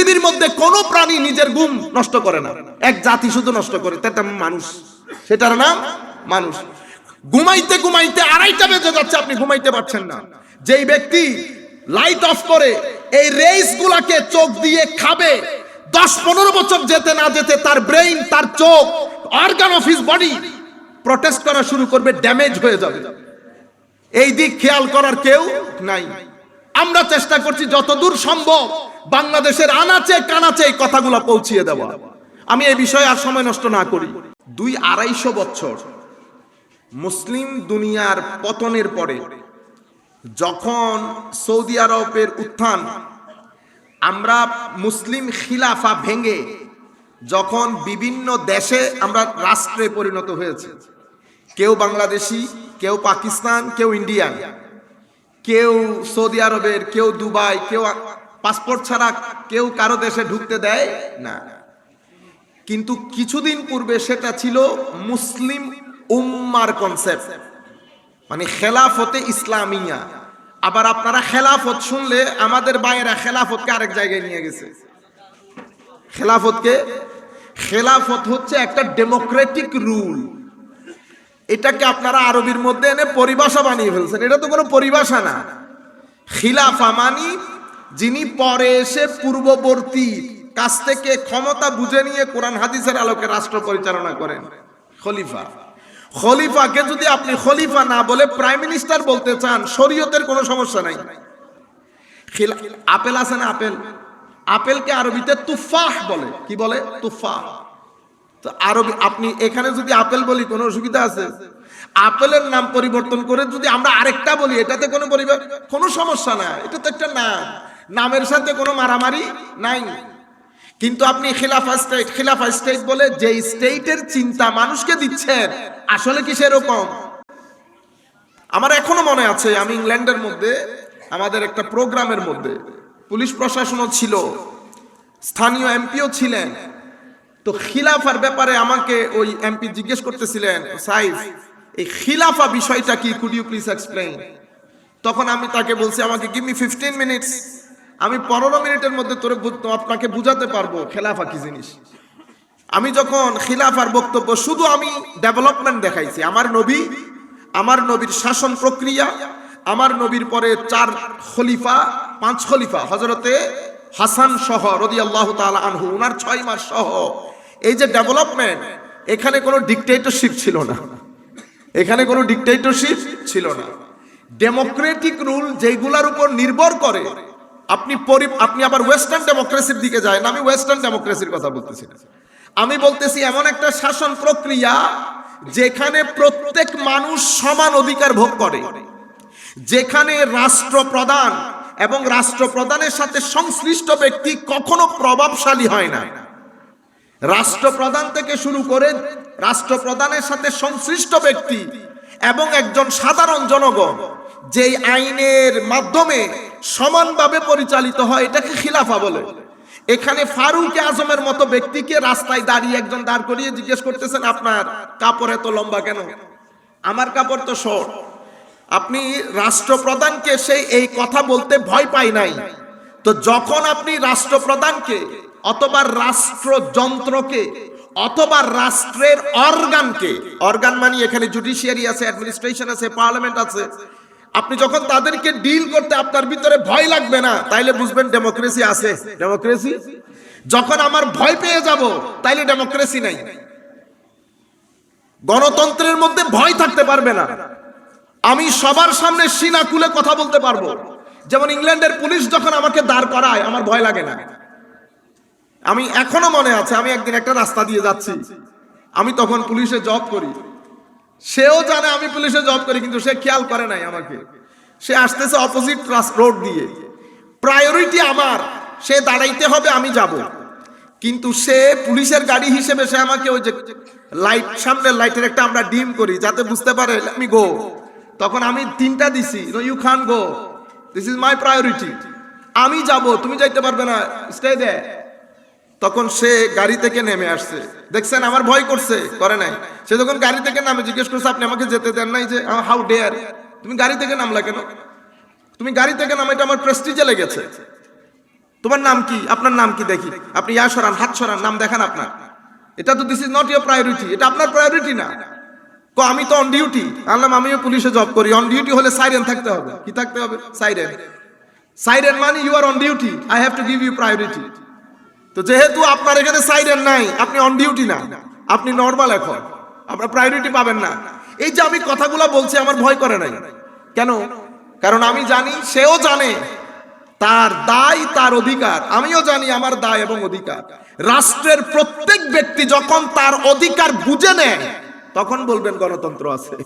পৃথিবীর মধ্যে কোনো প্রাণী নিজের ঘুম নষ্ট করে না। এক জাতি শুধু নষ্ট করে মানুষ। সেটার নাম মানুষ। ঘুমাইতে ঘুমাইতে আড়াইটা বেজে যাচ্ছে, আপনি ঘুমাইতে পারছেন না। যেই ব্যক্তি লাইট অফ করে, এই রেইস গুলাকে চোখ দিয়ে খাবে, দশ পনেরো বছর যেতে না যেতে তার ব্রেইন তার চোখ organ of his body protest করা শুরু করবে ড্যামেজ হয়ে যাবে। এই দিক খেয়াল করার কেউ নাই। আমরা চেষ্টা করছি, যতদূর সম্ভব বাংলাদেশের আনাচে কানাচে এই কথাগুলো পৌঁছিয়ে দেওয়া। আমি এই বিষয়ে আর সময় নষ্ট না করি। দুই আড়াইশো বছর মুসলিম দুনিয়ার পতনের পরে যখন সৌদি আরবের উত্থান, আমরা মুসলিম খিলাফা ভেঙে যখন বিভিন্ন দেশে আমরা রাষ্ট্রে পরিণত হয়েছে, কেউ বাংলাদেশি, কেউ পাকিস্তান, কেউ ইন্ডিয়ান, কেউ সৌদি আরবের, কেউ দুবাই, কেউ পাসপোর্ট ছাড়া কেউ কারও দেশে ঢুকতে দেয় না। কিন্তু কিছুদিন পূর্বে সেটা ছিল মুসলিম উম্মার কনসেপ্ট মানে খেলাফতে ইসলামিয়া। আবার আপনারা খেলাফত শুনলে আমাদের বাইরা খেলাফতকে আরেক জায়গায় নিয়ে গেছে। খেলাফতকে? খেলাফত হচ্ছে একটা ডেমোক্রেটিক রুল এটাকে আপনারা আরবির মধ্যে এনে পরিভাষা বানিয়ে ফেলছেন। এটা তো কোনো পরিভাষা না। খিলাফা মানি যিনি পরে এসে পূর্ববর্তী কাছ থেকে ক্ষমতা বুঝে নিয়ে কোরআন হাদিসের আলোকে রাষ্ট্র পরিচালনা করেন। খলিফা। খলিফাকে যদি আপনি খলিফা না বলে প্রাইম মিনিস্টার বলতে চান, শরীয়তের কোনো সমস্যা নাই। আপেল আছে না আপেল? আপেলকে আরবিতে তুফাহ বলে। কি বলে? তুফাহ। তো আরবি আপনি এখানে যদি আপেল বলি, কোনো অসুবিধা আছে? আপেলের নাম পরিবর্তন করে যদি আমরা আরেকটা বলি, এটাতে কোনো পরিবার কোনো সমস্যা না এটা তো একটা নাম। নামের সাথে কোনো মারামারি নাই। কিন্তু আপনি খিলাফা স্টেট খিলাফা স্টেট বলে যে স্টেটের চিন্তা মানুষকে দিচ্ছেন, আসলে কি সেরকম? আমার এখনও মনে আছে, আমি ইংল্যান্ডের মধ্যে, আমাদের একটা প্রোগ্রামের মধ্যে, পুলিশ প্রশাসনও ছিল, স্থানীয় এমপিও ছিলেন। তো খিলাফার ব্যাপারে আমাকে ওই এমপি জিজ্ঞেস করতেছিলেন, সাইফ, এই খিলাফা বিষয়টা কি? কুড ইউ প্লিজ এক্সপ্লেইন তখন আমি তাকে বলছি, আমাকে গিভ মি ফিফটিন মিনিটস আমি পনেরো মিনিটের মধ্যে তোরে আপনাকে বুঝাতে পারব খেলাফা কি জিনিস। আমি যখন খিলাফার বক্তব্য, শুধু আমি ডেভেলপমেন্ট দেখাইছি, আমার নবী, আমার নবীর শাসন প্রক্রিয়া, আমার নবীর পরে চার খলিফা, পাঁচ খলিফা হজরতে হাসান সহ রদি আল্লাহ আনহু, উনার ছয় মাস সহ। এই যে ডেভেলপমেন্ট এখানে কোনো ডিকটেটরশিপ ছিল না। এখানে কোনো ডিকটেটরশিপ ছিল না। ডেমোক্রেটিক রুল যেগুলার উপর নির্ভর করে আপনি আপনি আবার ওয়েস্টার্ন ডেমোক্রেসির দিকে যায় আমি ওয়েস্টার্ন ডেমোক্রেসির কথা বলতেছি না। আমি বলতেছি এমন একটা শাসন প্রক্রিয়া যেখানে প্রত্যেক মানুষ সমান অধিকার ভোগ করে, যেখানে রাষ্ট্রপ্রধান এবং রাষ্ট্রপ্রধানের সাথে সংশ্লিষ্ট ব্যক্তি কখনো প্রভাবশালী হয় না রাষ্ট্রপ্রধান থেকে শুরু করে রাষ্ট্রপ্রধানের সাথে সংশ্লিষ্ট ব্যক্তি এবং একজন সাধারণ জনগণ যেই আইনের মাধ্যমে সমানভাবে পরিচালিত হয়, এটাকে খিলাফা বলে। এখানে ফারুক আজমের মতো ব্যক্তিকে রাস্তায় দাঁড়িয়ে একজন দাঁড় করিয়ে জিজ্ঞেস করতেছেন, আপনার কাপড় এত লম্বা কেন? আমার কাপড় তো শর্ট। আপনি রাষ্ট্রপ্রধানকে সেই এই কথা বলতে ভয় পাই নাই। তো যখন আপনি রাষ্ট্রপ্রধানকে অথবা রাষ্ট্রযন্ত্রকে অথবা রাষ্ট্রের অর্গানকে, অর্গান মানে এখানে জুডিশিয়ারি আছে অ্যাডমিনিস্ট্রেশন আছে পার্লামেন্ট আছে আপনি যখন তাদেরকে ডিল করতে আপনার ভিতরে ভয় লাগবে না, তাইলে বুঝবেন ডেমোক্রেসি আছে। ডেমোক্রেসি যখন আমার ভয় পেয়ে যাব, তাইলে ডেমোক্রেসি নাই। গণতন্ত্রের মধ্যে ভয় থাকতে পারবে না। আমি সবার সামনে সিনা খুলে কথা বলতে পারব। যেমন ইংল্যান্ডের পুলিশ যখন আমাকে দাঁড় করায়, আমার ভয় লাগে না। আমি এখনও মনে আছে, আমি একদিন একটা রাস্তা দিয়ে যাচ্ছি। আমি তখন পুলিশে জব করি। সেও জানে আমি পুলিশে জব করি, কিন্তু সে খেয়াল করে নাই আমাকে। সে আসতেছে অপোজিট রোড দিয়ে। প্রায়োরিটি আমার, সে দাঁড়াইতে হবে, আমি যাব। কিন্তু সে পুলিশের গাড়ি হিসেবে সে আমাকে ওই যে লাইট সামনের লাইটের একটা আমরা ডিম করি, যাতে বুঝতে পারে, আমি গো। তখন আমি তিনটা দিছি you can go. This is my priority আমি যাব, তুমি যাইতে পারবে না স্টে দে তখন সে গাড়ি থেকে নেমে আসছে। দেখছেন, আমার ভয় করছে, করে নাই। সে যখন গাড়ি থেকে নামে, জিজ্ঞেস করছে, আপনি আমাকে যেতে দেন নাই যে হাউ ডেয়ার তুমি গাড়ি থেকে নামলা কেন? তুমি গাড়ি থেকে নামে, এটা আমার প্রেস্টিজে লেগেছে। তোমার নাম কি? আপনার নাম কি দেখি? আপনি ইয়া সরান, হাত সরান, নাম দেখান আপনার। এটা তো this is not your priority এটা আপনার প্রায়োরিটি না। কো, আমি তো অন ডিউটি আনলাম আমিও পুলিশে জব করি। অন ডিউটি হলে সাইরেন থাকতে হবে। কি থাকতে হবে? সাইরেন সাইরেন মানে you are on duty I have to give you priority তো যেহেতু আপনার এখানে সাইরেন নাই, আপনি অন ডিউটি না, আপনি নর্মাল এখন, আপনার প্রায়োরিটি পাবেন না। এই যে আমি কথাগুলো বলছি, আমার ভয় করে নাই। কেন? কারণ আমি জানি, সেও জানে, তার দায় তার অধিকার। আমিও জানি আমার দায় এবং অধিকার। রাষ্ট্রের প্রত্যেক ব্যক্তি যখন তার অধিকার বুঝে নেয়, তখন বলবেন গণতন্ত্র আছে।